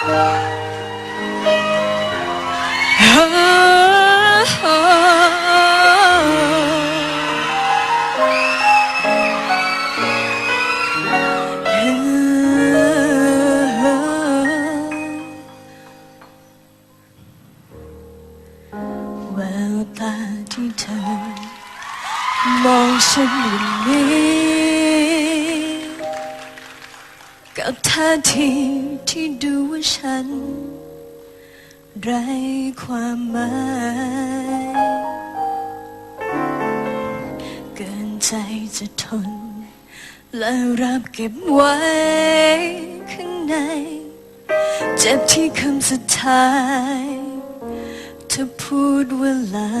แววตาที่เธอ มองฉันอย่างนี้กับท่าที ที่ดูว่าฉัน ไรความหมายเกินใจจะทน และรับเก็บไว้ข้างใน เจ็บที่คำสุดท้ายเธอพูดว่าลา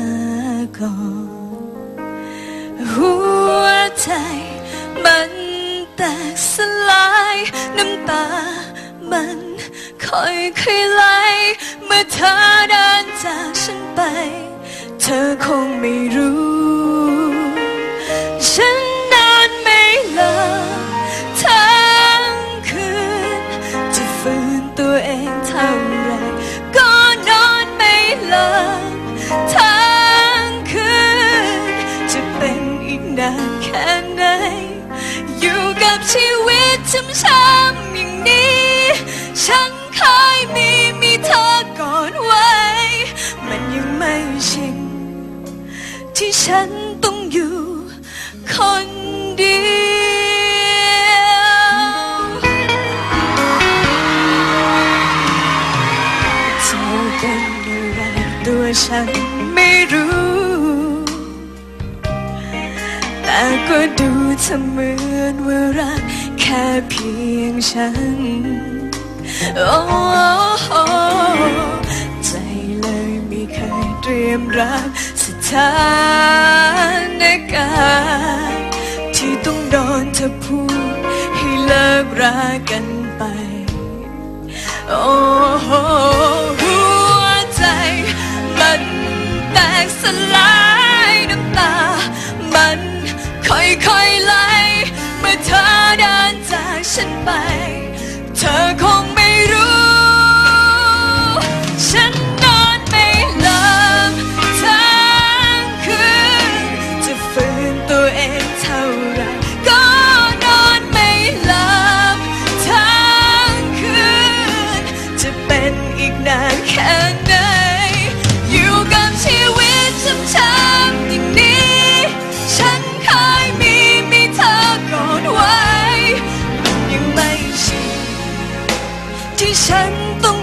ก่อนหัวใจมันแตกสลายน้ำตา มันค่อยค่อยไหลเมื่อเธอเดินจากฉันไป เธอคงไม่รู้ ฉันนอนไม่หลับทั้งคืน จะฝืนตัวเองเท่าไรก็นอนไม่หลับทั้งคืน จะเป็นอีกนานแค่ไหนอยู่กับชีวิตช้ำๆอย่างนี้ ฉันเคยมีมีเธอก่อนไว้ มันยังไม่ชินที่ฉันต้องอยู่คนเดียวเธอเป็นอะไรตัวฉันไม่รู้ แต่ก็ดูเธอเหมือนว่ารักแค่เพียงฉัน โอ้โหใจเลยไม่เคยเตรียมรับสถานการณ์ที่ต้องโดนเธอพูดให้เลิกรักกันไป โอ้โหหัวใจมันแตกสลายน้ำตา มันค่อยๆไหลเมื่อเธอเดินจากฉันไป เธอคง ที่ฉั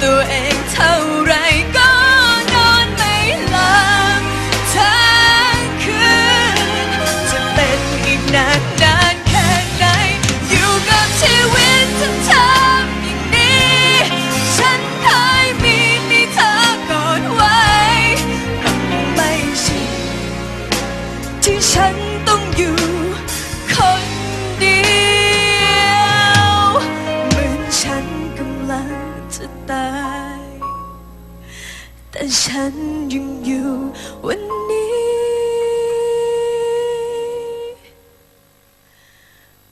ฝื แต่ฉันยังอยู่วันนี้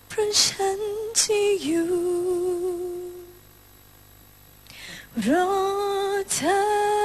เพราะฉันที่อยู่รอเธอ